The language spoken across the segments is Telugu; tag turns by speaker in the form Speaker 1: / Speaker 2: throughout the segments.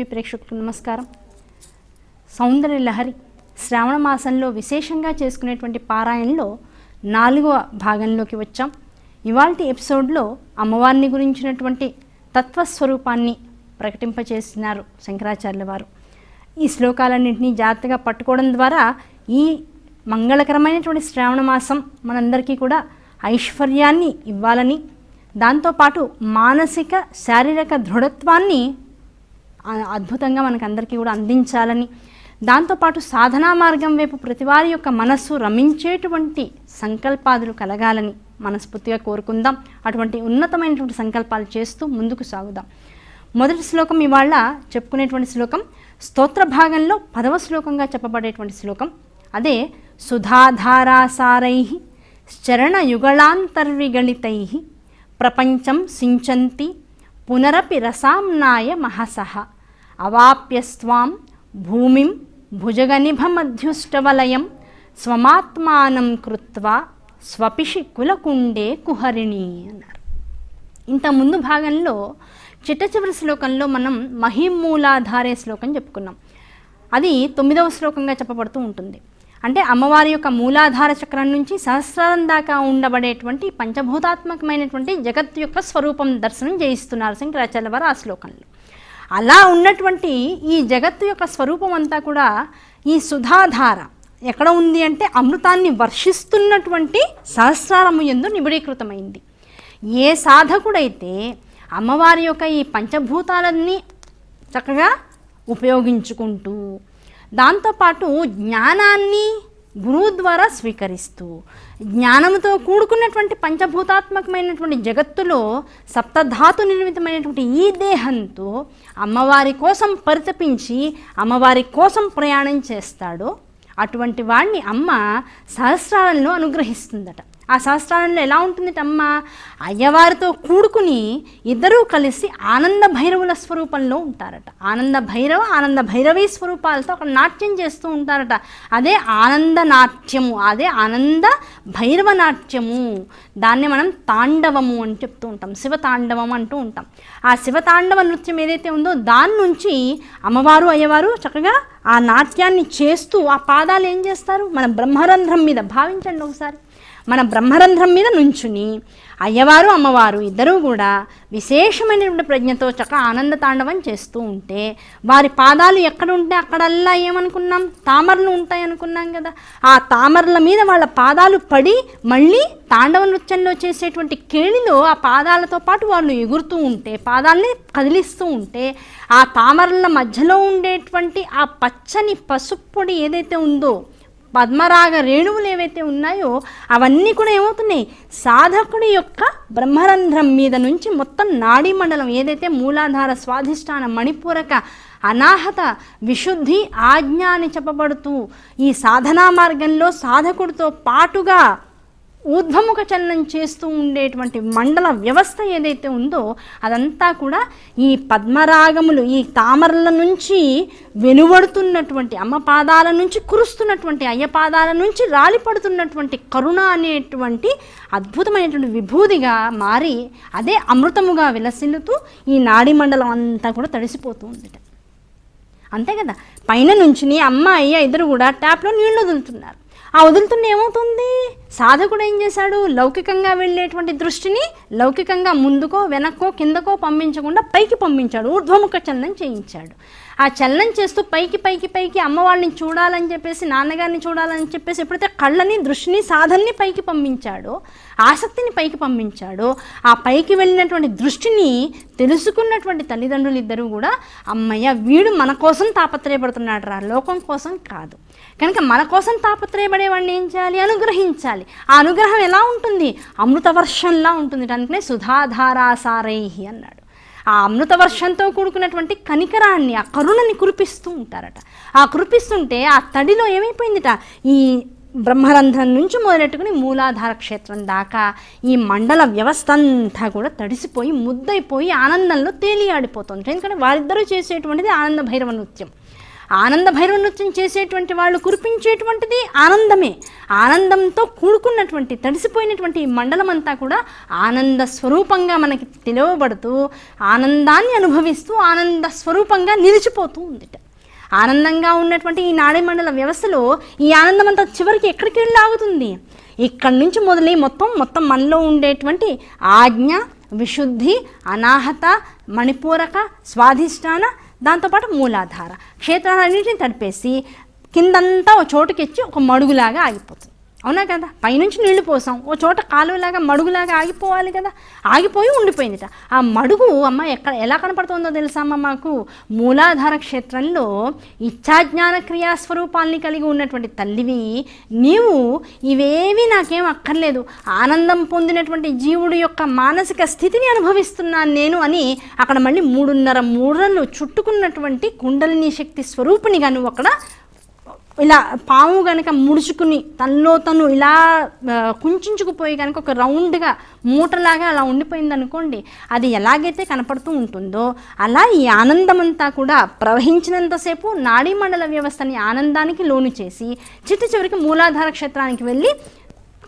Speaker 1: టీవీ ప్రేక్షకులకు నమస్కారం. సౌందర్య లహరి శ్రావణ మాసంలో విశేషంగా చేసుకునేటువంటి పారాయణలో నాలుగవ భాగంలోకి వచ్చాం. ఇవాళ ఎపిసోడ్లో అమ్మవారిని గురించినటువంటి తత్వస్వరూపాన్ని ప్రకటింపచేస్తున్నారు శంకరాచార్యుల వారు. ఈ శ్లోకాలన్నింటినీ జాగ్రత్తగా పట్టుకోవడం ద్వారా ఈ మంగళకరమైనటువంటి శ్రావణ మాసం మనందరికీ కూడా ఐశ్వర్యాన్ని ఇవ్వాలని దాంతోపాటు మానసిక శారీరక దృఢత్వాన్ని అద్భుతంగా మనకందరికీ కూడా అందించాలని. దాంతోపాటు సాధనా మార్గం వైపు ప్రతివారి యొక్క మనస్సు రమించేటువంటి సంకల్పాదులు కలగాలని మనస్ఫూర్తిగా కోరుకుందాం. అటువంటి ఉన్నతమైనటువంటి సంకల్పాలు చేస్తూ ముందుకు సాగుదాం. మొదటి శ్లోకం ఇవాళ చెప్పుకునేటువంటి శ్లోకం స్తోత్ర భాగంలో పదవ శ్లోకంగా చెప్పబడేటువంటి శ్లోకం. అదే సుధాధారాసారై చరణయుగళాంతర్విగళితై ప్రపంచం సించంతి పునరపి రసాంనాయ మహసః. అవాప్యస్వాం భూమిం భుజగనిభమధ్యుష్టవలయం స్వమాత్మానం కృత్వా స్వపిషి కులకుండే కుహరిణి అన్నారు. ఇంత ముందు భాగంలో చిట్ట చివరి శ్లోకంలో మనం మహిమూలాధారే శ్లోకం చెప్పుకున్నాం. అది తొమ్మిదవ శ్లోకంగా చెప్పబడుతూ ఉంటుంది. అంటే అమ్మవారి యొక్క మూలాధార చక్రం నుంచి సహస్రారం దాకా ఉండబడేటువంటి పంచభూతాత్మకమైనటువంటి జగత్ యొక్క స్వరూపం దర్శనం చేయిస్తున్నారు శంకరాచార్య వారు ఆ శ్లోకంలో. అలా ఉన్నటువంటి ఈ జగత్తు యొక్క స్వరూపం అంతా కూడా ఈ సుధాధార ఎక్కడ ఉంది అంటే అమృతాన్ని వర్షిస్తున్నటువంటి సహస్రారము ఎందు నిబిడీకృతమైంది. ఏ సాధకుడైతే అమ్మవారి యొక్క ఈ పంచభూతాలన్నీ చక్కగా ఉపయోగించుకుంటూ దాంతోపాటు జ్ఞానాన్ని గురువు ద్వారా స్వీకరిస్తూ జ్ఞానంతో కూడుకున్నటువంటి పంచభూతాత్మకమైనటువంటి జగత్తులో సప్తధాతు నిర్మితమైనటువంటి ఈ దేహంతో అమ్మవారి కోసం పరితపించి అమ్మవారి కోసం ప్రయాణం చేస్తాడు. అటువంటి వాడిని అమ్మ సహస్రాలను అనుగ్రహిస్తుందట. ఆ సహస్రాలలో ఎలా ఉంటుందిటమ్మ? అయ్యవారితో కూడుకుని ఇద్దరూ కలిసి ఆనంద భైరవుల స్వరూపంలో ఉంటారట. ఆనంద భైరవ ఆనంద భైరవీ స్వరూపాలతో అక్కడ నాట్యం చేస్తూ ఉంటారట. అదే ఆనంద నాట్యము అదే ఆనంద భైరవ నాట్యము. దాన్ని మనం తాండవము అని చెప్తూ ఉంటాం శివ తాండవం అంటూ ఉంటాం. ఆ శివ తాండవ నృత్యం ఏదైతే ఉందో దాని నుంచి అమ్మవారు అయ్యవారు చక్కగా ఆ నాట్యాన్ని చేస్తూ ఆ పాదాలు ఏం చేస్తారు? మన బ్రహ్మరంధ్రం మీద భావించండి ఒకసారి. మన బ్రహ్మరంధ్రం మీద నుంచుని అయ్యవారు అమ్మవారు ఇద్దరూ కూడా విశేషమైనటువంటి ప్రజ్ఞతో చక్క ఆనంద తాండవం చేస్తూ ఉంటే వారి పాదాలు ఎక్కడ ఉంటే అక్కడల్లా ఏమనుకున్నాం? తామరలు ఉంటాయి అనుకున్నాం కదా. ఆ తామరల మీద వాళ్ళ పాదాలు పడి మళ్ళీ తాండవ నృత్యంలో చేసేటువంటి కేళిలో ఆ పాదాలతో పాటు వాళ్ళు ఎగురుతూ ఉంటే పాదాలని కదిలిస్తూ ఉంటే ఆ తామరల మధ్యలో ఉండేటువంటి ఆ పచ్చని పసుపు పొడి ఏదైతే ఉందో పద్మరాగ రేణువులు ఏవైతే ఉన్నాయో అవన్నీ కూడా ఏమవుతున్నాయి? సాధకుడి యొక్క బ్రహ్మరంధ్రం మీద నుంచి మొత్తం నాడీ మండలం ఏదైతే మూలాధార స్వాధిష్టాన మణిపూరక అనాహత విశుద్ధి ఆజ్ఞ అని చెప్పబడుతూ ఈ సాధనా మార్గంలో సాధకుడితో పాటుగా ఊర్ధ్వముఖ చలనం చేస్తూ ఉండేటువంటి మండల వ్యవస్థ ఏదైతే ఉందో అదంతా కూడా ఈ పద్మరాగములు ఈ తామరల నుంచి వెనువడుతున్నటువంటి అమ్మ పాదాల నుంచి కురుస్తున్నటువంటి అయ్య పాదాల నుంచి రాలిపడుతున్నటువంటి కరుణ అనేటువంటి అద్భుతమైనటువంటి విభూదిగా మారి అదే అమృతముగా విలసిల్లుతూ ఈ నాడీ మండలం అంతా కూడా తడిసిపోతూ ఉందిట. అంతే కదా? పైన నుంచి అమ్మ అయ్య ఇద్దరు కూడా ట్యాప్లో నీళ్ళు వదులుతున్నారు. ఆ వదులుతున్న ఏమవుతుంది? సాధకుడు ఏం చేశాడు? లౌకికంగా వెళ్ళేటువంటి దృష్టిని లౌకికంగా ముందుకో వెనక్కో కిందకో పంపించకుండా పైకి పంపించాడు. ఊర్ధ్వముఖ చలనం చేయించాడు. ఆ చలనం చేస్తూ పైకి పైకి పైకి అమ్మవాళ్ళని చూడాలని చెప్పేసి నాన్నగారిని చూడాలని చెప్పేసి ఎప్పుడైతే కళ్ళని దృష్టిని సాధనని పైకి పంపించాడో ఆసక్తిని పైకి పంపించాడో. ఆ పైకి వెళ్ళినటువంటి దృష్టిని తెలుసుకున్నటువంటి తల్లిదండ్రులు ఇద్దరు కూడా అమ్మయ్య వీడు మన కోసం తాపత్రయపడుతున్నాడు రా లోకం కోసం కాదు. కనుక మన కోసం తాపత్రయపడేవాడిని ఏం చేయాలి? అనుగ్రహించాలి. ఆ అనుగ్రహం ఎలా ఉంటుంది? అమృత వర్షంలా ఉంటుంది. అందుకనే సుధాధారాసారైహి అన్నాడు. ఆ అమృత వర్షంతో కూడుకున్నటువంటి కనికరాన్ని ఆ కరుణని కురిపిస్తూ ఉంటారట. ఆ కురిపిస్తుంటే ఆ తడిలో ఏమైపోయిందిట? ఈ బ్రహ్మరంధ్రం నుంచి మొదలెట్టుకుని మూలాధార క్షేత్రం దాకా ఈ మండల వ్యవస్థ అంతా కూడా తడిసిపోయి ముద్దైపోయి ఆనందంలో తేలియాడిపోతుంది. ఎందుకంటే వారిద్దరూ చేసేటువంటిది ఆనంద భైరవ నృత్యం. ఆనంద భైరవ నృత్యం చేసేటువంటి వాళ్ళు కురిపించేటువంటిది ఆనందమే. ఆనందంతో కూడుకున్నటువంటి తడిసిపోయినటువంటి మండలం అంతా కూడా ఆనంద స్వరూపంగా మనకి తెలియబడుతూ ఆనందాన్ని అనుభవిస్తూ ఆనంద స్వరూపంగా నిలిచిపోతూ ఉందిట. ఆనందంగా ఉన్నటువంటి ఈ నాడీమండల వ్యవస్థలో ఈ ఆనందం అంతా చివరికి ఎక్కడికి వెళ్ళి ఆగుతుంది ఇక్కడి నుంచి మొదలై మొత్తం మొత్తం మనలో ఉండేటువంటి ఆజ్ఞ విశుద్ధి అనాహత మణిపూరక స్వాధిష్టాన దాంతోపాటు మూలాధార. క్షేత్రాలన్నింటినీ తడిపేసి కిందంతా ఒక చోటుకెచ్చి ఒక మడుగులాగా ఆగిపోతుంది. అవునా కదా? పైనుంచి నీళ్ళు పోసాం. ఓ చోట కాలువలాగా మడుగులాగా ఆగిపోవాలి కదా? ఆగిపోయి ఉండిపోయిందిట. ఆ మడుగు అమ్మ ఎక్కడ ఎలా కనపడుతుందో తెలుసా అమ్మ మాకు? మూలాధార క్షేత్రంలో ఇచ్ఛాజ్ఞాన క్రియా స్వరూపాల్ని కలిగి ఉన్నటువంటి తల్లివి నీవు ఇవేవి నాకేం అక్కర్లేదు. ఆనందం పొందినటువంటి జీవుడు యొక్క మానసిక స్థితిని అనుభవిస్తున్నాను నేను అని అక్కడ మళ్ళీ మూడున్నర మూరలు చుట్టుకున్నటువంటి కుండలిని శక్తి స్వరూపిణిగా నువ్వు అక్కడ ఇలా పాము కనుక ముడుచుకుని తనలో తను ఇలా కుంచుకుపోయి కనుక ఒక రౌండ్గా మూటలాగా అలా ఉండిపోయింది అనుకోండి అది ఎలాగైతే కనపడుతూ ఉంటుందో అలా ఈ ఆనందమంతా కూడా ప్రవహించినంతసేపు నాడీ మండల వ్యవస్థని ఆనందానికి లోను చేసి చిట్టు చివరికి మూలాధార క్షేత్రానికి వెళ్ళి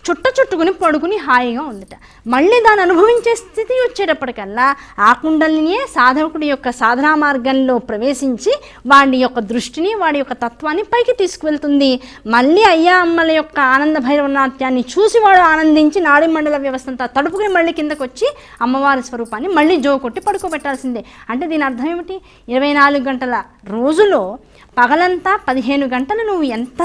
Speaker 1: చుట్ట చుట్టుకుని పడుకుని హాయిగా ఉందిట మళ్ళీ దాన్ని అనుభవించే స్థితి వచ్చేటప్పటికల్లా ఆ కుండలినియే సాధకుడి యొక్క సాధనా మార్గంలో ప్రవేశించి వాడి యొక్క దృష్టిని వాడి యొక్క తత్వాన్ని పైకి తీసుకువెళ్తుంది. మళ్ళీ అయ్యా అమ్మల యొక్క ఆనంద భైరవ నాట్యాన్ని చూసి వాడు ఆనందించి నాడి మండల వ్యవస్థ అంతా తడుపుకుని మళ్ళీ కిందకు వచ్చి అమ్మవారి స్వరూపాన్ని మళ్ళీ జో కొట్టి పడుకోబెట్టాల్సిందే. అంటే దీని అర్థం ఏమిటి? ఇరవై నాలుగు గంటల రోజులో పగలంతా పదిహేను గంటలు నువ్వు ఎంత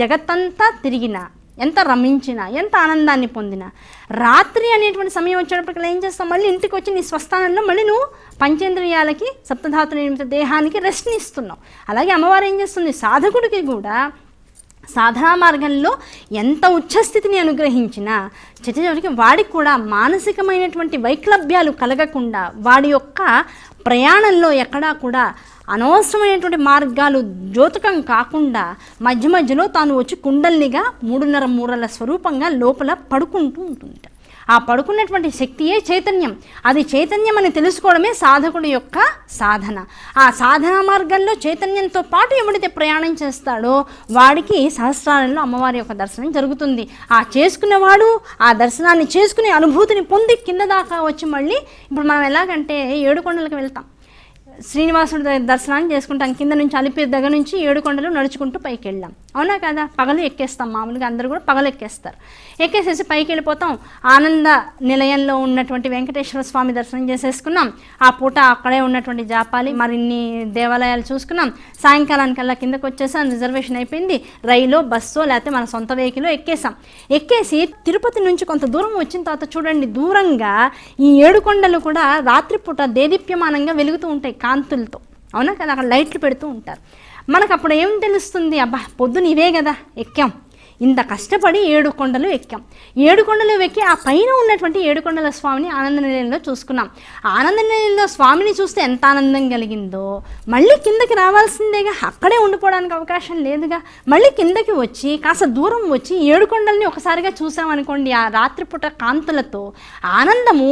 Speaker 1: జగత్తంతా తిరిగినా ఎంత రమించినా ఎంత ఆనందాన్ని పొందినా. రాత్రి అనేటువంటి సమయం వచ్చేటప్పటికి ఏం చేస్తావు? మళ్ళీ ఇంటికి వచ్చి నీ స్వస్థానంలో మళ్ళీ నువ్వు పంచేంద్రియాలకి సప్తధాతు నిర్మిత దేహానికి రెస్ట్ని ఇస్తున్నావు. అలాగే అమ్మవారు ఏం చేస్తుంది? సాధకుడికి కూడా సాధనా మార్గంలో ఎంత ఉచ్చస్థితిని అనుగ్రహించినా చివరికి వాడికి కూడా మానసికమైనటువంటి వైక్లభ్యాలు కలగకుండా వాడి యొక్క ప్రయాణంలో ఎక్కడా కూడా అనవసరమైనటువంటి మార్గాలు జ్యోతకం కాకుండా మధ్య మధ్యలో తాను వచ్చి కుండల్నిగా మూడున్నర మూరల స్వరూపంగా లోపల పడుకుంటూ ఉంటుంది ఆ పడుకున్నటువంటి శక్తియే చైతన్యం. అది చైతన్యం అని తెలుసుకోవడమే సాధకుడి యొక్క సాధన. ఆ సాధన మార్గంలో చైతన్యంతో పాటు ఎవడైతే ప్రయాణం చేస్తాడో వాడికి సహస్రాలలో అమ్మవారి యొక్క దర్శనం జరుగుతుంది. ఆ చేసుకునేవాడు ఆ దర్శనాన్ని చేసుకునే అనుభూతిని పొంది కింద దాకా వచ్చి మళ్ళీ ఇప్పుడు మనం ఎలాగంటే ఏడుకొండలకు వెళ్తాం. శ్రీనివాసుడి దర్శనాన్ని చేసుకుంటాం. కింద నుంచి అలిపి దగ్గర నుంచి ఏడు కొండలు నడుచుకుంటూ పైకి వెళ్ళాం అవునా కదా? పగలు ఎక్కేస్తాం. మామూలుగా అందరూ కూడా పగలు ఎక్కేస్తారు. ఎక్కేసేసి పైకి వెళ్ళిపోతాం. ఆనంద నిలయంలో ఉన్నటువంటి వెంకటేశ్వర స్వామి దర్శనం చేసేసుకున్నాం. ఆ పూట అక్కడే ఉన్నటువంటి జాపాలి మరిన్ని దేవాలయాలు చూసుకున్నాం. సాయంకాలానికల్లా కిందకు వచ్చేసాం. రిజర్వేషన్ అయిపోయింది. రైలు బస్సో లేకపోతే మన సొంత వెహికల్ ఎక్కేసాం. ఎక్కేసి తిరుపతి నుంచి కొంత దూరం వచ్చిన తర్వాత చూడండి దూరంగా ఈ ఏడు కొండలు కూడా రాత్రిపూట దేదీప్యమానంగా వెలుగుతూ ఉంటాయి కాంతులతో. అవునా కదా? అక్కడ లైట్లు పెడుతూ ఉంటారు. మనకు అప్పుడు ఏం తెలుస్తుంది? అబ్బా పొద్దున ఇవే కదా ఎక్కాం. ఇంత కష్టపడి ఏడు కొండలు ఎక్కాం. ఏడు కొండలు ఎక్కి ఆ పైన ఉన్నటువంటి ఏడు కొండల స్వామిని ఆనంద నిలయంలో చూసుకున్నాం. ఆనంద నిలయంలో స్వామిని చూస్తే ఎంత ఆనందం కలిగిందో మళ్ళీ కిందకి రావాల్సిందేగా అక్కడే ఉండిపోవడానికి అవకాశం లేదుగా. మళ్ళీ కిందకి వచ్చి కాస్త దూరం వచ్చి ఏడు కొండల్ని ఒకసారిగా చూసామనుకోండి ఆ రాత్రిపూట కాంతులతో ఆనందము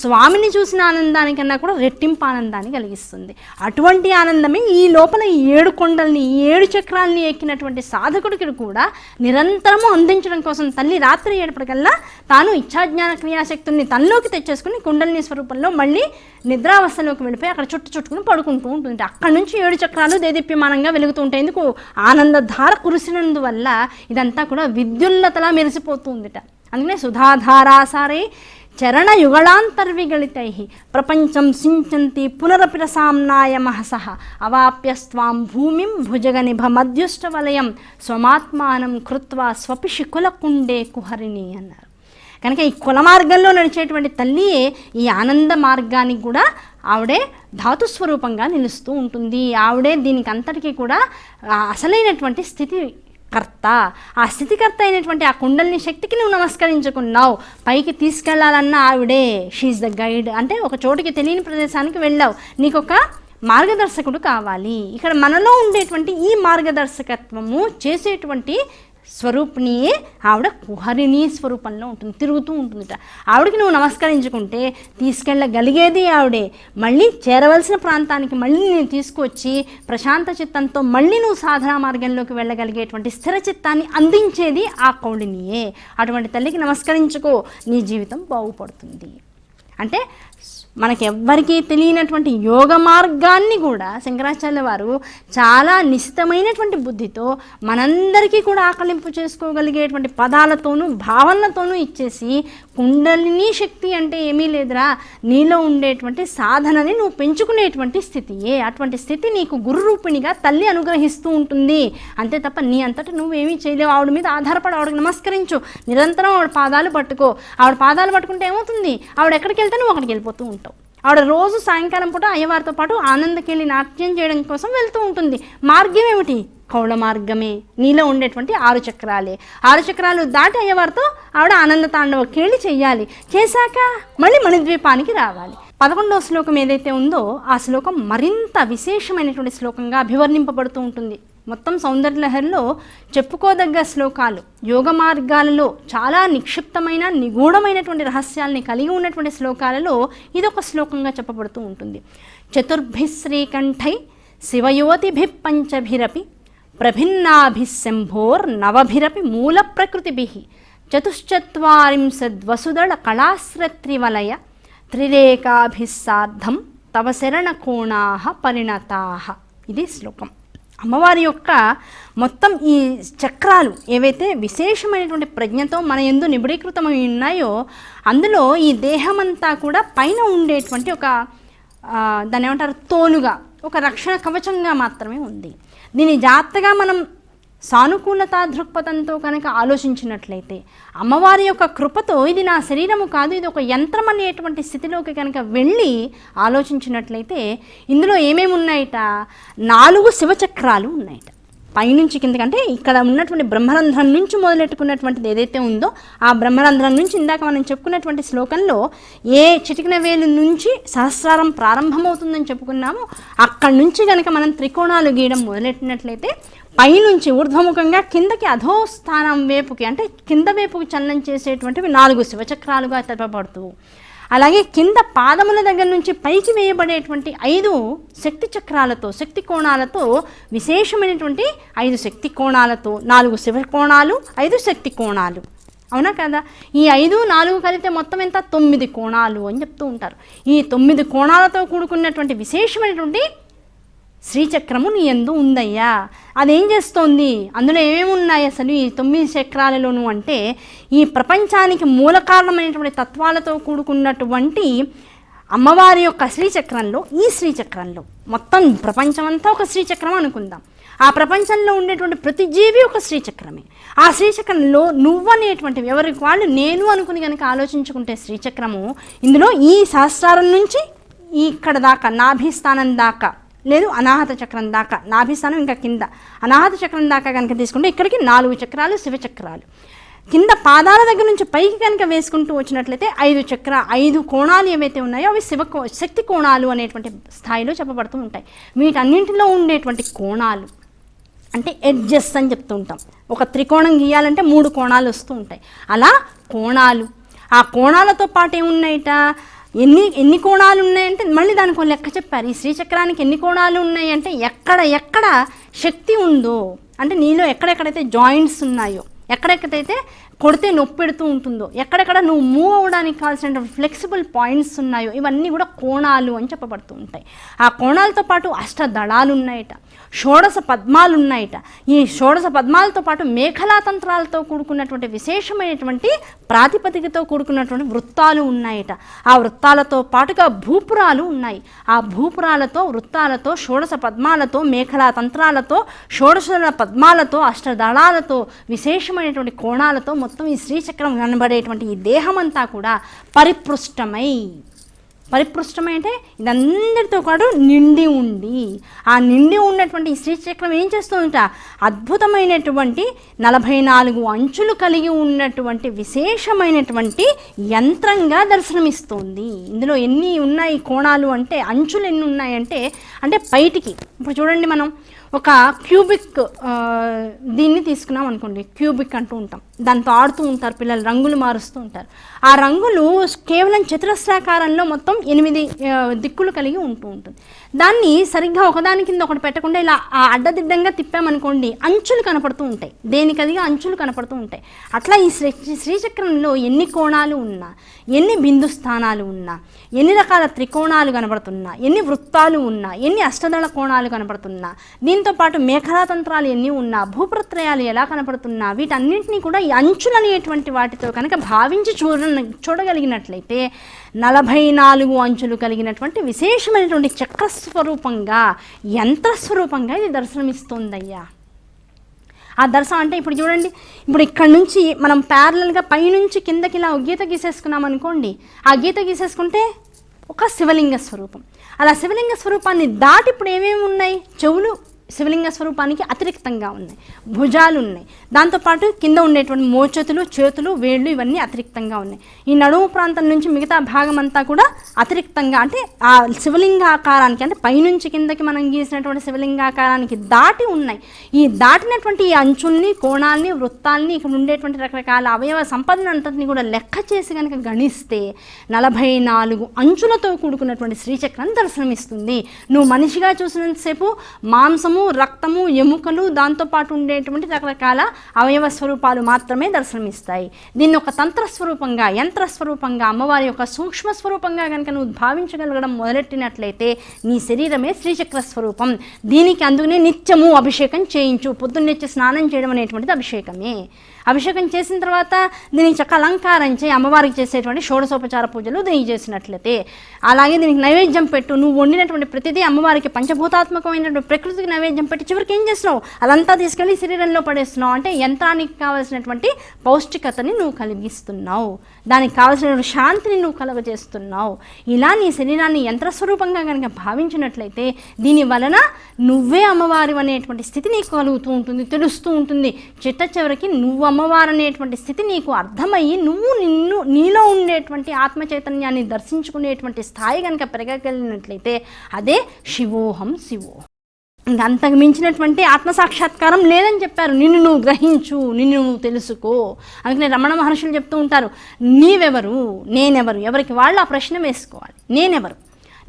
Speaker 1: స్వామిని చూసిన ఆనందానికన్నా కూడా రెట్టింపు ఆనందాన్ని కలిగిస్తుంది. అటువంటి ఆనందమే ఈ లోపల ఈ ఏడు కొండల్ని ఈ ఏడు చక్రాల్ని ఎక్కినటువంటి సాధకుడికి కూడా నిరంతరం నిరంతరము అందించడం కోసం తల్లి రాత్రి ఏడపటికల్లా తాను ఇచ్ఛాజ్ఞాన క్రియాశక్తుల్ని తనలోకి తెచ్చేసుకుని కుండలిని స్వరూపంలో మళ్ళీ నిద్రావస్థలోకి వెళ్ళిపోయి అక్కడ చుట్టు చుట్టుకుని పడుకుంటూ ఉంటుంది. అక్కడ నుంచి ఏడు చక్రాలు దేదీప్యమానంగా వెలుగుతూ ఉంటాయి. ఎందుకు? ఆనందధార కురిసినందువల్ల ఇదంతా కూడా విద్యుల్లతలా మెరిసిపోతుందిట అందుకనే సుధాధారాసారే చరణయుగళాంతర్విగళితై ప్రపంచం సించంతి పునరపి రసాంనాయ మహసః అవాప్యస్వాం భూమిం భుజగనిభ మధ్యుష్టవలయం స్వమాత్మానం కృత్వా స్వపిషి కులకుండే కుహరిణి అన్నారు కనుక ఈ కుల మార్గంలో నడిచేటువంటి తల్లియే ఈ ఆనంద మార్గానికి కూడా ఆవిడే ధాతు స్వరూపంగా నిలుస్తూ ఉంటుంది. ఆవిడే దీనికి అంతటికీ కూడా అసలైనటువంటి స్థితి కర్త. ఆ స్థితికర్త అయినటువంటి ఆ కుండలిని శక్తికి నువ్వు నమస్కరించుకున్నావు. పైకి తీసుకెళ్ళాలన్న ఆవిడే. షీఈ్ ద గైడ్ అంటే ఒక చోటుకి తెలియని ప్రదేశానికి వెళ్ళావు. నీకు ఒక మార్గదర్శకుడు కావాలి. ఇక్కడ మనలో ఉండేటువంటి ఈ మార్గదర్శకత్వము చేసేటువంటి స్వరూపిణియే ఆవిడ కుహరిణి స్వరూపంలో ఉంటుంది తిరుగుతూ ఉంటుందిట. ఆవిడకి నువ్వు నమస్కరించుకుంటే తీసుకెళ్ళగలిగేది ఆవిడే. మళ్ళీ చేరవలసిన ప్రాంతానికి మళ్ళీ నేను తీసుకొచ్చి ప్రశాంత చిత్తంతో మళ్ళీ నువ్వు సాధనా మార్గంలోకి వెళ్ళగలిగేటువంటి స్థిర చిత్తాన్ని అందించేది ఆ కౌళినియే అటువంటి తల్లికి నమస్కరించుకో నీ జీవితం బాగుపడుతుంది. అంటే మనకెవ్వరికీ తెలియనటువంటి యోగ మార్గాన్ని కూడా శంకరాచార్య వారు చాలా నిశితమైనటువంటి బుద్ధితో మనందరికీ కూడా ఆకలింపు చేసుకోగలిగేటువంటి పదాలతోనూ భావనలతోనూ ఇచ్చేసి కుండలిని శక్తి అంటే ఏమీ లేదురా నీలో ఉండేటువంటి సాధనని నువ్వు పెంచుకునేటువంటి స్థితియే. అటువంటి స్థితి నీకు గురు రూపిణిగా తల్లి అనుగ్రహిస్తూ ఉంటుంది. అంతే తప్ప నీ అంతటా నువ్వేమీ చేయలేవు. ఆవిడ మీద ఆధారపడి ఆవిడకి నమస్కరించు. నిరంతరం ఆవిడ పాదాలు పట్టుకో. ఆవిడ పాదాలు పట్టుకుంటే ఏమవుతుంది? ఆవిడ ఎక్కడికి వెళ్తే నువ్వు అక్కడికి వెళ్ళిపోతూ ఉంటావు. ఆవిడ రోజు సాయంకాలం పూట అయ్యవారితో పాటు ఆనందకెళ్ళి నాట్యం చేయడం కోసం వెళ్తూ ఉంటుంది. మార్గం ఏమిటి? కౌళ మార్గమే. నీలో ఉండేటువంటి ఆరు చక్రాలే. ఆరు చక్రాలు దాటి అయ్యేవారితో ఆవిడ ఆనంద తాండవ కేళి చెయ్యాలి. చేశాక మళ్ళీ మణిద్వీపానికి రావాలి. పదకొండవ శ్లోకం ఏదైతే ఉందో ఆ శ్లోకం మరింత విశేషమైనటువంటి శ్లోకంగా అభివర్ణింపబడుతూ ఉంటుంది. మొత్తం సౌందర్యలహరిలో చెప్పుకోదగ్గ శ్లోకాలు. యోగ మార్గాలలో చాలా నిక్షిప్తమైన నిగూఢమైనటువంటి రహస్యాల్ని కలిగి ఉన్నటువంటి శ్లోకాలలో ఇదొక శ్లోకంగా చెప్పబడుతూ ఉంటుంది. చతుర్భి శ్రీకంఠై శివయోతిభి పంచభిరపి ప్రభిన్నాభిశంభోర్ నవభిరపి మూల ప్రకృతిభి చతుశ్చత్వారింశద్వసుదళ కళాశ్రత్రివలయ త్రిరేకాభిస్సార్థం తవ శరణకోణా పరిణతా. ఇది శ్లోకం. అమ్మవారి యొక్క మొత్తం ఈ చక్రాలు ఏవైతే విశేషమైనటువంటి ప్రజ్ఞతో మన ఎందు నిబిడీకృతమై ఉన్నాయో అందులో ఈ దేహమంతా కూడా పైన ఉండేటువంటి ఒక దాన్ని ఏమంటారు తోలుగా ఒక రక్షణ కవచంగా మాత్రమే ఉంది. దీని జాగ్రత్తగా మనం సానుకూలత దృక్పథంతో కనుక ఆలోచించినట్లయితే అమ్మవారి యొక్క కృపతో ఇది నా శరీరము కాదు ఇది ఒక యంత్రం అనేటువంటి స్థితిలోకి కనుక వెళ్ళి ఆలోచించినట్లయితే ఇందులో ఏమేమి ఉన్నాయట? నాలుగు శివచక్రాలు ఉన్నాయట. పైనుంచి కిందకంటే ఇక్కడ ఉన్నటువంటి బ్రహ్మరంధ్రం నుంచి మొదలెట్టుకున్నటువంటిది ఏదైతే ఉందో ఆ బ్రహ్మరంధ్రం నుంచి ఇందాక మనం చెప్పుకున్నటువంటి శ్లోకంలో ఏ చిటికిన వేలు నుంచి సహస్రారం ప్రారంభమవుతుందని చెప్పుకున్నామో అక్కడి నుంచి కనుక మనం త్రికోణాలు గీయడం మొదలెట్టినట్లయితే పైనుంచి ఊర్ధ్వముఖంగా కిందకి అధోస్థానం వైపుకి అంటే కింద వైపుకి చలనం చేసేటువంటివి నాలుగు శివచక్రాలుగా తెలపబడుతూ అలాగే కింద పాదముల దగ్గర నుంచి పైకి వేయబడేటువంటి ఐదు శక్తి చక్రాలతో శక్తి కోణాలతో విశేషమైనటువంటి ఐదు శక్తి కోణాలతో నాలుగు శివ కోణాలు ఐదు శక్తి కోణాలు. అవునా కదా? ఈ ఐదు నాలుగు కలిపితే మొత్తం ఎంత? తొమ్మిది కోణాలు అని చెప్తూ ఉంటారు. ఈ తొమ్మిది కోణాలతో కూడుకున్నటువంటి విశేషమైనటువంటి శ్రీచక్రము నీ ఎందు ఉందయ్యా. అదేం చేస్తోంది? అందులో ఏమేమి ఉన్నాయి అసలు ఈ తొమ్మిది చక్రాలలోను అంటే ఈ ప్రపంచానికి మూల కారణమైనటువంటి తత్వాలతో కూడుకున్నటువంటి అమ్మవారి యొక్క శ్రీచక్రంలో ఈ శ్రీచక్రంలో. మొత్తం ప్రపంచమంతా ఒక శ్రీచక్రం అనుకుందాం. ఆ ప్రపంచంలో ఉండేటువంటి ప్రతి జీవి ఒక శ్రీచక్రమే. ఆ శ్రీచక్రంలో అనేటువంటి ఎవరికి వాళ్ళు నేను అనుకుని కనుక ఆలోచించుకుంటే శ్రీచక్రము ఇందులో ఈ సహస్రారం నుంచి ఇక్కడ దాకా నాభిస్థానం దాకా లేదు అనాహత చక్రం దాకా నాభిస్థానం ఇంకా కింద. అనాహత చక్రం దాకా కనుక తీసుకుంటే ఇక్కడికి నాలుగు చక్రాలు శివచక్రాలు కింద పాదాల దగ్గర నుంచి పైకి కనుక వేసుకుంటూ వచ్చినట్లయితే ఐదు చక్ర ఐదు కోణాలు ఏవైతే ఉన్నాయో అవి శివ శక్తి కోణాలు అనేటువంటి స్థాయిలో చెప్పబడుతూ ఉంటాయి. వీటన్నింటిలో ఉండేటువంటి కోణాలు అంటే ఎడ్జెస్ అని చెప్తూ ఉంటాం. ఒక త్రికోణం గీయాలంటే మూడు కోణాలు వస్తూ ఉంటాయి. అలా కోణాలు. ఆ కోణాలతో పాటు ఏమున్నాయిట? ఎన్ని ఎన్ని కోణాలు ఉన్నాయంటే మళ్ళీ దానికి లెక్క చెప్పారు. ఈ శ్రీచక్రానికి ఎన్ని కోణాలు ఉన్నాయంటే ఎక్కడ ఎక్కడ శక్తి ఉందో అంటే నీలో ఎక్కడెక్కడైతే జాయింట్స్ ఉన్నాయో ఎక్కడెక్కడైతే కొడితే నొప్పి పెడుతూ ఉంటుందో ఎక్కడెక్కడ నువ్వు మూవ్ అవ్వడానికి కావాల్సిన ఫ్లెక్సిబుల్ పాయింట్స్ ఉన్నాయో ఇవన్నీ కూడా కోణాలు అని చెప్పబడుతూ ఉంటాయి. ఆ కోణాలతో పాటు అష్టదళాలు ఉన్నాయట షోడశ పద్మాలు ఉన్నాయట ఈ షోడశ పద్మాలతో పాటు మేఖలా తంత్రాలతో కూడుకున్నటువంటి విశేషమైనటువంటి ప్రాతిపదికతో కూడుకున్నటువంటి వృత్తాలు ఉన్నాయట. ఆ వృత్తాలతో పాటుగా భూపురాలు ఉన్నాయి. ఆ భూపురాలతో వృత్తాలతో షోడశ పద్మాలతో మేఖలా తంత్రాలతో షోడశ పద్మాలతో అష్టదళాలతో విశేషమైనటువంటి కోణాలతో మొత్తం ఈ శ్రీచక్రం కనబడేటువంటి ఈ దేహమంతా కూడా పరిపృష్టమై పరిపృష్టమై అంటే ఇదందరితో పాటు నిండి ఉండి ఆ నిండి ఉన్నటువంటి ఈ శ్రీచక్రం ఏం చేస్తుందట? అద్భుతమైనటువంటి నలభై నాలుగు అంచులు కలిగి ఉన్నటువంటి విశేషమైనటువంటి యంత్రంగా దర్శనమిస్తోంది. ఇందులో ఎన్ని ఉన్నాయి కోణాలు అంటే అంచులు ఎన్ని ఉన్నాయంటే అంటే బయటికి ఇప్పుడు చూడండి మనం ఒక క్యూబిక్ దీన్ని తీసుకున్నాం అనుకోండి క్యూబిక్ అంటూ ఉంటాం. దాంతో ఆడుతూ ఉంటారు పిల్లలు రంగులు మారుస్తూ ఉంటారు. ఆ రంగులు కేవలం చతురస్రాకారంలో మొత్తం ఎనిమిది దిక్కులు కలిగి ఉంటూ ఉంటుంది. దాన్ని సరిగ్గా ఒకదాని కింద ఒకటి పెట్టకుండా ఇలా ఆ అడ్డదిడ్డంగా తిప్పామనుకోండి అంచులు కనపడుతూ ఉంటాయి. దేనికదిగా అంచులు కనపడుతూ ఉంటాయి. అట్లా ఈ శ్రీ శ్రీచక్రంలో ఎన్ని కోణాలు ఉన్నా ఎన్ని బిందు స్థానాలు ఉన్నా ఎన్ని రకాల త్రికోణాలు కనబడుతున్నా ఎన్ని వృత్తాలు ఉన్నా ఎన్ని అష్టదళ కోణాలు కనబడుతున్నా దీంతో పాటు మేఖలాతంత్రాలు ఎన్ని ఉన్నా భూప్రత్రయాలు ఎలా కనపడుతున్నా వీటన్నింటినీ కూడా అంచులు అనేటువంటి వాటితో కనుక భావించి చూడ చూడగలిగినట్లయితే నలభై నాలుగు అంచులు కలిగినటువంటి విశేషమైనటువంటి చక్రస్వరూపంగా యంత్రస్వరూపంగా ఇది దర్శనమిస్తుందయ్యా. ఆ దర్శనం అంటే ఇప్పుడు చూడండి ఇప్పుడు ఇక్కడ నుంచి మనం ప్యారలల్గా పైనుంచి కిందకి ఇలా గీత గీసేసుకున్నాం అనుకోండి ఆ గీత గీసేసుకుంటే ఒక శివలింగ స్వరూపం. అలా శివలింగ స్వరూపాన్ని దాటి ఇప్పుడు ఏమేమి ఉన్నాయి? చెవులు శివలింగ స్వరూపానికి అతిరిక్తంగా ఉన్నాయి. భుజాలు ఉన్నాయి దాంతోపాటు కింద ఉండేటువంటి మోచేతులు చేతులు వేళ్ళు ఇవన్నీ అతిరిక్తంగా ఉన్నాయి. ఈ నడుము ప్రాంతం నుంచి మిగతా భాగం అంతా కూడా అతిరిక్తంగా అంటే ఆ శివలింగ ఆకారానికి అంటే పైనుంచి కిందకి మనం గీసినటువంటి శివలింగ ఆకారానికి దాటి ఉన్నాయి. ఈ దాటినటువంటి ఈ అంచుల్ని కోణాల్ని వృత్తాల్ని ఇక్కడ ఉండేటువంటి రకరకాల అవయవ సంపదను అంతటిని కూడా లెక్క చేసి కనుక గణిస్తే నలభై నాలుగు అంచులతో కూడుకున్నటువంటి శ్రీచక్రం దర్శనమిస్తుంది. నువ్వు మనిషిగా చూసినంతసేపు మాంసము రక్తము ఎముకలు దాంతోపాటు ఉండేటువంటి రకరకాల అవయవ స్వరూపాలు మాత్రమే దర్శనమిస్తాయి. దీన్ని ఒక తంత్ర స్వరూపంగా యంత్ర స్వరూపంగా అమ్మవారి యొక్క సూక్ష్మ స్వరూపంగా కనుక నువ్వు భావించగలగడం మొదలెట్టినట్లయితే నీ శరీరమే శ్రీచక్ర స్వరూపం. దీనికి అందుకనే నిత్యము అభిషేకం చేయించు పొద్దున్నెచ్చి స్నానం చేయడం అనేటువంటిది అభిషేకమే. అభిషేకం చేసిన తర్వాత దీనికి చక్క అలంకారం చేయి అమ్మవారికి చేసేటువంటి షోడశోపచార పూజలు దీనికి చేసినట్లయితే. అలాగే దీనికి నైవేద్యం పెట్టు నువ్వు వండినటువంటి ప్రతిదీ అమ్మవారికి పంచభూతాత్మకమైనటువంటి ప్రకృతికి నైవేద్యం పెట్టి చివరికి ఏం చేస్తున్నావు? అదంతా తీసుకెళ్ళి శరీరంలో పడేస్తున్నావు. అంటే యంత్రానికి కావాల్సినటువంటి పౌష్టికతని నువ్వు కలిగిస్తున్నావు. దానికి కావాల్సిన శాంతిని నువ్వు కలుగజేస్తున్నావు. ఇలా నీ శరీరాన్ని యంత్రస్వరూపంగా కనుక భావించినట్లయితే దీని వలన నువ్వే అమ్మవారి అనేటువంటి స్థితి నీకు కలుగుతూ ఉంటుంది తెలుస్తూ ఉంటుంది. చిట్ట చివరికి నువ్వు అమ్మవారు అనేటువంటి స్థితి నీకు అర్థమయ్యి నువ్వు నిన్ను నీలో ఉండేటువంటి ఆత్మ చైతన్యాన్ని దర్శించుకునేటువంటి స్థాయి కనుక పెరగగలిగినట్లయితే అదే శివోహం శివోహం. అంతకు మించినటువంటి ఆత్మసాక్షాత్కారం లేదని చెప్పారు. నిన్ను నువ్వు గ్రహించు నిన్ను నువ్వు తెలుసుకో. అందుకనే రమణ మహర్షులు చెప్తూ ఉంటారు నీవెవరు? నేనెవరు? ఎవరికి వాళ్ళు ఆ ప్రశ్న వేసుకోవాలి. నేనెవరు?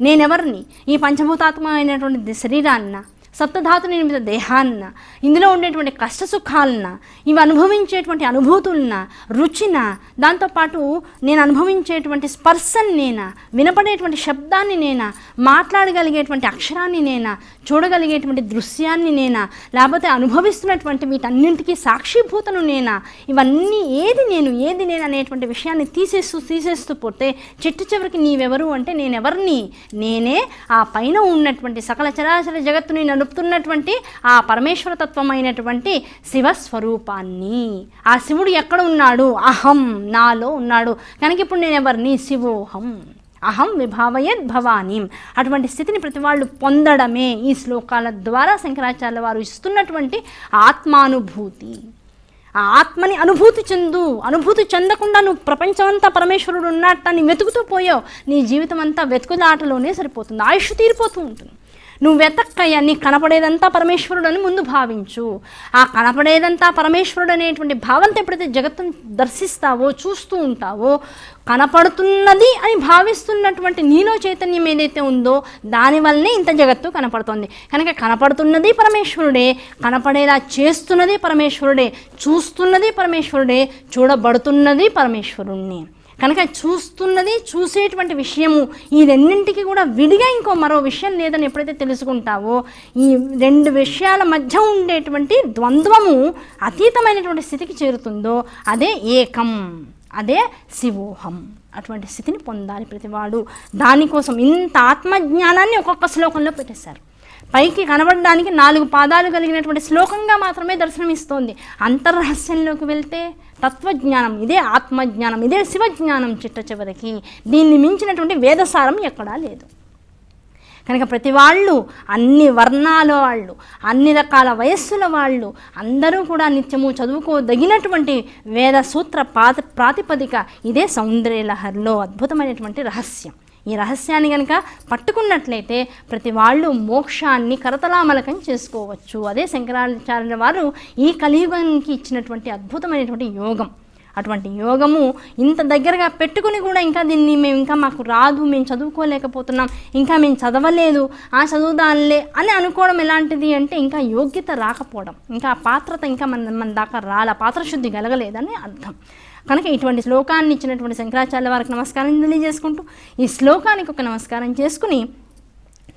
Speaker 1: నేనెవరిని? ఈ పంచభూతాత్మకమైనటువంటి శరీరాన్న సప్తధాతు నిర్మిత దేహాన్న ఇందులో ఉండేటువంటి కష్ట సుఖాలన ఇవి అనుభవించేటువంటి అనుభూతులన రుచిన దాంతోపాటు నేను అనుభవించేటువంటి స్పర్శని నేనా? వినపడేటువంటి శబ్దాన్ని నేనా? మాట్లాడగలిగేటువంటి అక్షరాన్ని నేనా? చూడగలిగేటువంటి దృశ్యాన్ని నేనా లేకపోతే అనుభవిస్తున్నటువంటి వీటన్నింటికీ సాక్షిభూతను నేనా? ఇవన్నీ ఏది నేను ఏది నేను అనేటువంటి విషయాన్ని తీసేస్తూ తీసేస్తూ పోతే చెట్టు చివరికి నీవెవరు అంటే నేనెవరిని? నేనే ఆ పైన ఉన్నటువంటి సకల చరాచర జగత్తుని నడుపుతున్నటువంటి ఆ పరమేశ్వర తత్వమైనటువంటి శివస్వరూపాన్ని. ఆ శివుడు ఎక్కడ ఉన్నాడు? అహం నాలో ఉన్నాడు. కనుక ఇప్పుడు నేను ఎవరిని శివోహం. అహం విభావయద్ భవానీం. అటువంటి స్థితిని ప్రతి వాళ్ళు పొందడమే ఈ శ్లోకాల ద్వారా శంకరాచార్య వారు ఇస్తున్నటువంటి ఆత్మానుభూతి. ఆ ఆత్మని అనుభూతి చెందు అనుభూతి చెందకుండా నువ్వు ప్రపంచమంతా పరమేశ్వరుడు ఉన్నట్టని వెతుకుతూ పోయావు నీ జీవితం అంతా వెతుకులాటలోనే సరిపోతుంది ఆయుష్ తీరిపోతూ ఉంటుంది. నువ్వు వెతక్కయ్యా నీకు కనపడేదంతా పరమేశ్వరుడు అని ముందు భావించు. ఆ కనపడేదంతా పరమేశ్వరుడు అనేటువంటి భావంతో ఎప్పుడైతే జగత్తును దర్శిస్తావో చూస్తూ ఉంటావో కనపడుతున్నది అని భావిస్తున్నటువంటి నీలో చైతన్యం ఏదైతే ఉందో దానివల్లనే ఇంత జగత్తు కనపడుతోంది. కనుక కనపడుతున్నది పరమేశ్వరుడే కనపడేలా చేస్తున్నది పరమేశ్వరుడే చూస్తున్నది పరమేశ్వరుడే చూడబడుతున్నది పరమేశ్వరుణ్ణి. కనుక చూస్తున్నది చూసేటువంటి విషయము ఈ రెండింటికి కూడా విడిగా ఇంకో మరో విషయం లేదని ఎప్పుడైతే తెలుసుకుంటావో ఈ రెండు విషయాల మధ్య ఉండేటువంటి ద్వంద్వము అతీతమైనటువంటి స్థితికి చేరుతుందో అదే ఏకం అదే శివోహం అటువంటి స్థితిని పొందాలి ప్రతివాడు. దానికోసం ఇంత ఆత్మజ్ఞానాన్ని ఒక్కొక్క శ్లోకంలో పెట్టేశారు. పైకి కనబడడానికి నాలుగు పాదాలు కలిగినటువంటి శ్లోకంగా మాత్రమే దర్శనమిస్తోంది. అంతర్రహస్యంలోకి వెళ్తే తత్వజ్ఞానం ఇదే ఆత్మజ్ఞానం ఇదే శివజ్ఞానం చిట్ట చివరికి దీన్ని మించినటువంటి వేదసారం ఎక్కడా లేదు. కనుక ప్రతి వాళ్ళు అన్ని వర్ణాల వాళ్ళు అన్ని రకాల వయస్సుల వాళ్ళు అందరూ కూడా నిత్యము చదువుకోదగినటువంటి వేద సూత్ర పాత ప్రాతిపదిక ఇదే సౌందర్యలహరిలో అద్భుతమైనటువంటి రహస్యం. ఈ రహస్యాన్ని కనుక పట్టుకున్నట్లయితే ప్రతి వాళ్ళు మోక్షాన్ని కరతలామలకం చేసుకోవచ్చు. అదే శంకరాచార్యుల వారు ఈ కలియుగానికి ఇచ్చినటువంటి అద్భుతమైనటువంటి యోగం. అటువంటి యోగము ఇంత దగ్గరగా పెట్టుకుని కూడా ఇంకా దీన్ని మేము ఇంకా మాకు రాదు మేము చదువుకోలేకపోతున్నాం ఇంకా మేము చదవలేదు ఆ చదువుదానిలే అని అనుకోవడం ఎలాంటిది అంటే ఇంకా యోగ్యత రాకపోవడం. ఇంకా పాత్రత ఇంకా మన మన దాకా రాల పాత్రశుద్ధి కలగలేదని అర్థం. కనుక ఇటువంటి శ్లోకాన్ని ఇచ్చినటువంటి శంకరాచార్య వారికి నమస్కారం తెలియజేసుకుంటూ ఈ శ్లోకానికి ఒక నమస్కారం చేసుకుని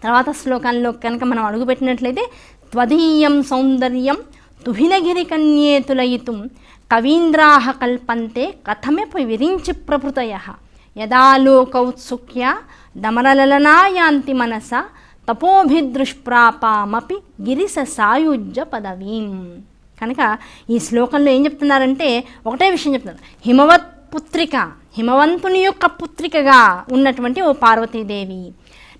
Speaker 1: తర్వాత శ్లోకాల్లో కనుక మనం అడుగుపెట్టినట్లయితే త్వదీయం సౌందర్యం తుహినగిరి కన్యేతులయితుం కవీంద్రాహ కల్పంతే కథమెపి విరించి ప్రభృతయ యదాలోకౌత్సుక్య దమరలలనాయాంతి మనస తపోభిదృష్ప్రాపామపి గిరిస సాయుజ్య పదవీం. కనుక ఈ శ్లోకంలో ఏం చెప్తున్నారంటే ఒకటే విషయం చెప్తున్నారు. హిమవత్ పుత్రిక హిమవంతుని యొక్క పుత్రికగా ఉన్నటువంటి ఓ పార్వతీదేవి.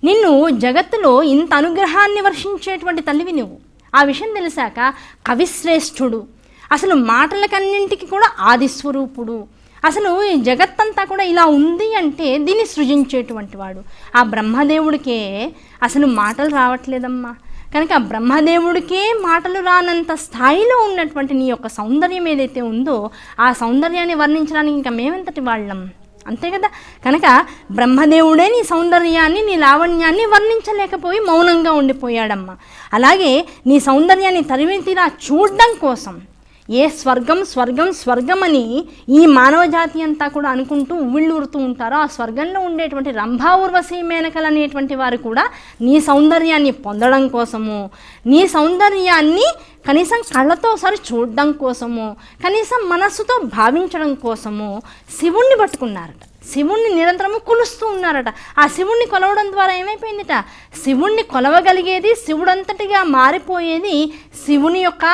Speaker 1: నిన్ను జగత్తులో ఇంత అనుగ్రహాన్ని వర్షించేటువంటి తల్లివి నువ్వు. ఆ విషయం తెలిసాక కవిశ్రేష్ఠుడు. అసలు మాటలకన్నింటికి కూడా ఆదిస్వరూపుడు. అసలు ఈ జగత్తంతా కూడా ఇలా ఉంది అంటే దీన్ని సృజించేటువంటి వాడు. ఆ బ్రహ్మదేవుడికే అసలు మాటలు రావట్లేదమ్మా. కనుక బ్రహ్మదేవుడికే మాటలు రానంత స్థాయిలో ఉన్నటువంటి నీ యొక్క సౌందర్యం ఏదైతే ఉందో ఆ సౌందర్యాన్ని వర్ణించడానికి ఇంకా మేమెంతటి వాళ్ళం? అంతే కదా? కనుక బ్రహ్మదేవుడే నీ సౌందర్యాన్ని నీ లావణ్యాన్ని వర్ణించలేకపోయి మౌనంగా ఉండిపోయాడమ్మా. అలాగే నీ సౌందర్యాన్ని తరిమి తీరా చూడడం కోసం. ఏ స్వర్గం స్వర్గం స్వర్గం అని ఈ మానవ జాతి అంతా కూడా అనుకుంటూ ఉవ్విళ్ళూరుతూ ఉంటారో ఆ స్వర్గంలో ఉండేటువంటి రంభా ఊర్వశీ మేనకలు అనేటువంటి వారు కూడా నీ సౌందర్యాన్ని పొందడం కోసము నీ సౌందర్యాన్ని కనీసం కళ్ళతో సరి చూడడం కోసము కనీసం మనస్సుతో భావించడం కోసము శివుణ్ణి పట్టుకున్నారట. శివుణ్ణి నిరంతరము కొలుస్తూ ఉన్నారట. ఆ శివుణ్ణి కొలవడం ద్వారా ఏమైపోయిందిట? శివుణ్ణి కొలవగలిగేది శివుడంతటిగా మారిపోయేది శివుని యొక్క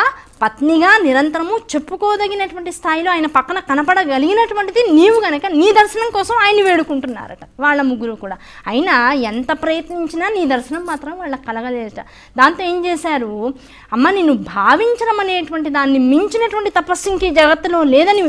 Speaker 1: పత్నిగా నిరంతరము చెప్పుకోదగినటువంటి స్థాయిలో ఆయన పక్కన కనపడగలిగినటువంటిది నీవు గనక నీ దర్శనం కోసం ఆయన వేడుకుంటున్నారట. వాళ్ళ ముగ్గురు కూడా. అయినా ఎంత ప్రయత్నించినా నీ దర్శనం మాత్రం వాళ్ళకి కలగలేదట. దాంతో ఏం చేశారు? అమ్మ నిన్ను భావించడం అనేటువంటి దాన్ని మించినటువంటి తపస్సు ఇంకే జగత్తులో లేదని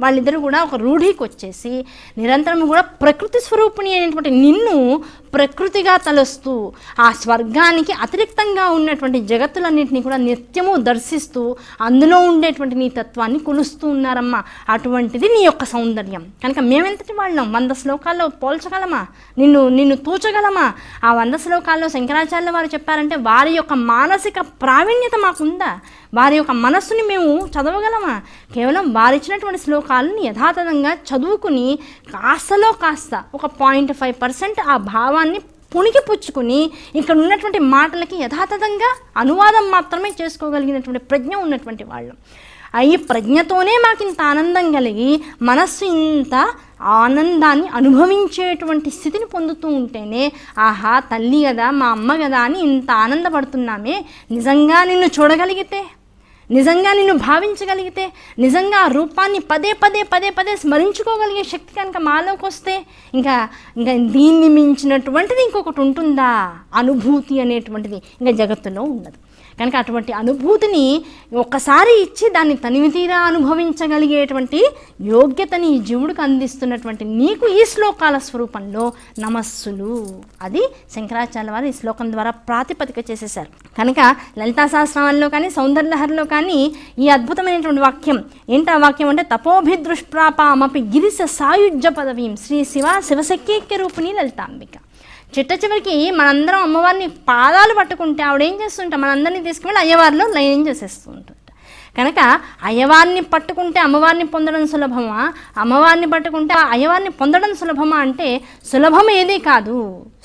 Speaker 1: వాళ్ళిద్దరూ కూడా ఒక రూఢికి వచ్చేసి నిరంతరం కూడా ప్రకృతి స్వరూపిణి అయినటువంటి నిన్ను ప్రకృతిగా తలుస్తూ ఆ స్వర్గానికి అతిరిక్తంగా ఉన్నటువంటి జగత్తులన్నింటినీ కూడా నిత్యము దర్శిస్తూ అందులో ఉండేటువంటి నీ తత్వాన్ని కొలుస్తూ ఉన్నారమ్మా. అటువంటిది నీ యొక్క సౌందర్యం. కనుక మేమెంతటి వాళ్ళం? వంద శ్లోకాల్లో పోల్చగలమా? నిన్ను నిన్ను తూచగలమా? ఆ వంద శ్లోకాల్లో శంకరాచార్యుల వారు చెప్పారంటే వారి యొక్క మానసిక ప్రావీణ్యత మాకుందా? వారి యొక్క మనస్సుని మేము చదవగలమా? కేవలం వారిచ్చినటువంటి శ్లోకాలను యథాతథంగా చదువుకుని కాస్తలో కాస్త ఒక పాయింట్ ఫైవ్ పర్సెంట్ ఆ భావాన్ని పుణికి పుచ్చుకుని ఇక్కడ ఉన్నటువంటి మాటలకి యథాతథంగా అనువాదం మాత్రమే చేసుకోగలిగినటువంటి ప్రజ్ఞ ఉన్నటువంటి వాళ్ళం. ఈ ప్రజ్ఞతోనే మాకు ఇంత ఆనందం కలిగి మనస్సు ఇంత ఆనందాన్ని అనుభవించేటువంటి స్థితిని పొందుతూ ఉంటేనే ఆహా తల్లి కదా మా అమ్మ కదా అని ఇంత ఆనందపడుతున్నామే? నిజంగా నిన్ను చూడగలిగితే? నిజంగా నిన్ను భావించగలిగితే నిజంగా ఆ రూపాన్ని పదే పదే పదే పదే స్మరించుకోగలిగే శక్తి కనుక మాలోకి వస్తే ఇంకా ఇంకా దీన్ని మించినటువంటిది ఇంకొకటి ఉంటుందా? అనుభూతి అనేటువంటిది ఇంకా జగత్తులో ఉండదు. కనుక అటువంటి అనుభూతిని ఒక్కసారి ఇచ్చి దాన్ని తనివి తీరా అనుభవించగలిగేటువంటి యోగ్యతని ఈ జీవుడికి అందిస్తున్నటువంటి నీకు ఈ శ్లోకాల స్వరూపంలో నమస్సులు. అది శంకరాచార్య వారు ఈ శ్లోకం ద్వారా ప్రాతిపదిక చేసేశారు. కనుక లలితా కానీ సౌందర్యలహరిలో కానీ ఈ అద్భుతమైనటువంటి వాక్యం ఏంటి? ఆ వాక్యం అంటే తపోభిదృష్ప్రాపామపి గిరిస సాయుజ్య పదవీం శ్రీ శివ శివశక్యైక్య రూపిణి లలితాంబిక. చిట్ట చివరికి మనందరం అమ్మవారిని పాదాలు పట్టుకుంటే ఆవిడ ఏం చేస్తుంటే? మనందరినీ తీసుకువెళ్ళి అయ్యవారిలో లయం చేసేస్తూ ఉంటుంది కనుక అయ్యవారిని పట్టుకుంటే అమ్మవారిని పొందడం సులభమా? అమ్మవారిని పట్టుకుంటే ఆ అయ్యవారిని పొందడం సులభమా? అంటే సులభం ఏదీ కాదు.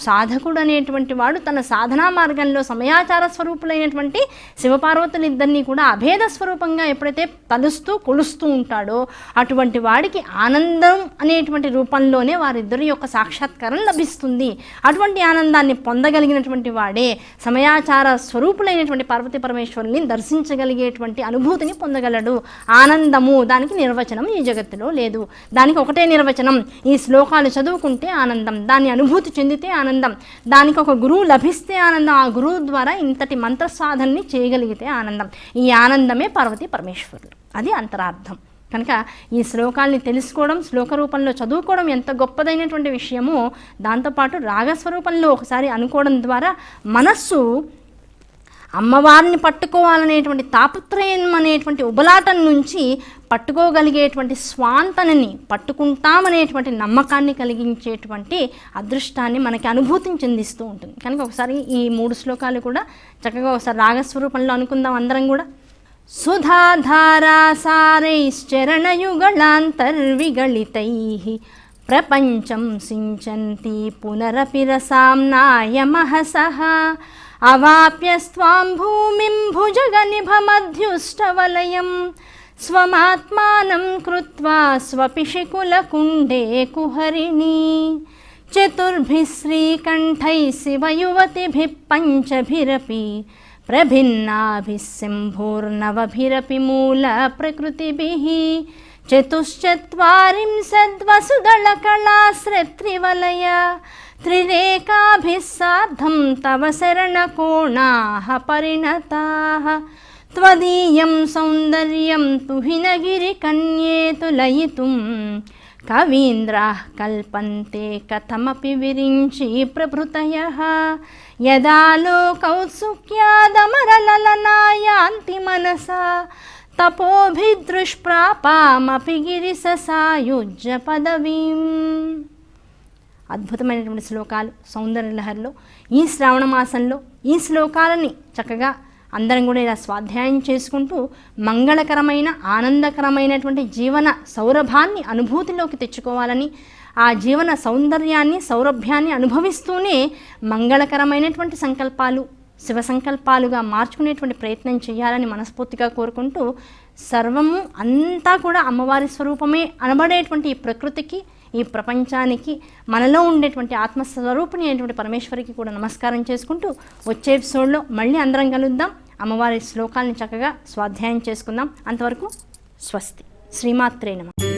Speaker 1: సాధకుడు అనేటువంటి వాడు తన సాధనా మార్గంలో సమయాచార స్వరూపులైనటువంటి శివపార్వతులు ఇద్దరినీ కూడా అభేద స్వరూపంగా ఎప్పుడైతే తలుస్తూ కొలుస్తూ ఉంటాడో అటువంటి వాడికి ఆనందం అనేటువంటి రూపంలోనే వారిద్దరి యొక్క సాక్షాత్కారం లభిస్తుంది. అటువంటి ఆనందాన్ని పొందగలిగినటువంటి వాడే సమయాచార స్వరూపులైనటువంటి పార్వతీ పరమేశ్వరుని దర్శించగలిగేటువంటి అనుభూతిని పొందగలడు. ఆనందము దానికి నిర్వచనం ఈ జగత్తులో లేదు. దానికి ఒకటే నిర్వచనం. ఈ శ్లోకాలు చదువుకుంటే ఆనందం దాన్ని అనుభూతి చెందితే ఆనందం. ఆనందం. దానికి ఒక గురువు లభిస్తే ఆనందం. ఆ గురువు ద్వారా ఇంతటి మంత్ర సాధనని చేయగలిగితే ఆనందం. ఈ ఆనందమే పార్వతీ పరమేశ్వరుడు. అది అంతరార్థం. కనుక ఈ శ్లోకాల్ని తెలుసుకోవడం శ్లోక రూపంలో చదువుకోవడం ఎంత గొప్పదైనటువంటి విషయమో దాంతోపాటు రాగస్వరూపంలో ఒకసారి అనుకోవడం ద్వారా మనస్సు అమ్మవారిని పట్టుకోవాలనేటువంటి తాపత్రయం అనేటువంటి ఉబలాటం నుంచి పట్టుకోగలిగేటువంటి స్వాంతనని పట్టుకుంటామనేటువంటి నమ్మకాన్ని కలిగించేటువంటి అదృష్టాన్ని మనకి అనుభూతిని చెందిస్తూ ఉంటుంది. కనుక ఒకసారి ఈ మూడు శ్లోకాలు కూడా చక్కగా ఒకసారి రాగస్వరూపంలో అనుకుందాం అందరం కూడా. సుధాధారాసారైశ్చరణయుగళాంతర్విగళితైः ప్రపంచం సించంతి పునరపి నాయమహ మహసः అవాప్యస్త్వాం భూమిం భుజగనిభమధ్యుష్టవలయం స్వమాత్మానం కృత్వా స్వపిషికులకుండే కుహరిణీ చతుర్భిः श्रीकण्ठैः शिवयुवतिभिः पञ्चभिरपि प्रभिन्नाभिः सिंहूर्नवभिरपि मूलप्रकृतिभिः चतुश्चत्वारिंशद्वसुदलकलाश्रित्रिवलय त्रिरेकाभिः सार्धं तव शरणकोणाः परिणताः त्वदीयं सौन्दर्यं तु हिनगिरिकन्ये तु लयितुं कवीन्द्राः कल्पन्ते कथमपि विरिञ्चि प्रभृतयः यदा लोकौत्सुक्यादमरललना यान्ति मनसा तपोभिदृष्प्रापामपि गिरिससायुज्य पदवीम् అద్భుతమైనటువంటి శ్లోకాలు. సౌందర్యలహరిలో ఈ శ్రావణ మాసంలో ఈ శ్లోకాలని చక్కగా అందరం కూడా ఇలా స్వాధ్యాయం చేసుకుంటూ మంగళకరమైన ఆనందకరమైనటువంటి జీవన సౌరభాన్ని అనుభూతిలోకి తెచ్చుకోవాలని ఆ జీవన సౌందర్యాన్ని సౌరభ్యాన్ని అనుభవిస్తూనే మంగళకరమైనటువంటి సంకల్పాలు శివ సంకల్పాలుగా మార్చుకునేటువంటి ప్రయత్నం చేయాలని మనస్ఫూర్తిగా కోరుకుంటూ సర్వము అంతా కూడా అమ్మవారి స్వరూపమే అనబడేటువంటి ఈ ప్రకృతికి ఈ ప్రపంచానికి మనలో ఉండేటువంటి ఆత్మస్వరూపిణి అయినటువంటి పరమేశ్వరికి కూడా నమస్కారం చేసుకుంటూ వచ్చే ఎపిసోడ్లో మళ్ళీ అందరం కలుద్దాం. అమ్మవారి శ్లోకాలను చక్కగా స్వాధ్యాయం చేసుకుందాం. అంతవరకు స్వస్తి. శ్రీమాత్రే నమ.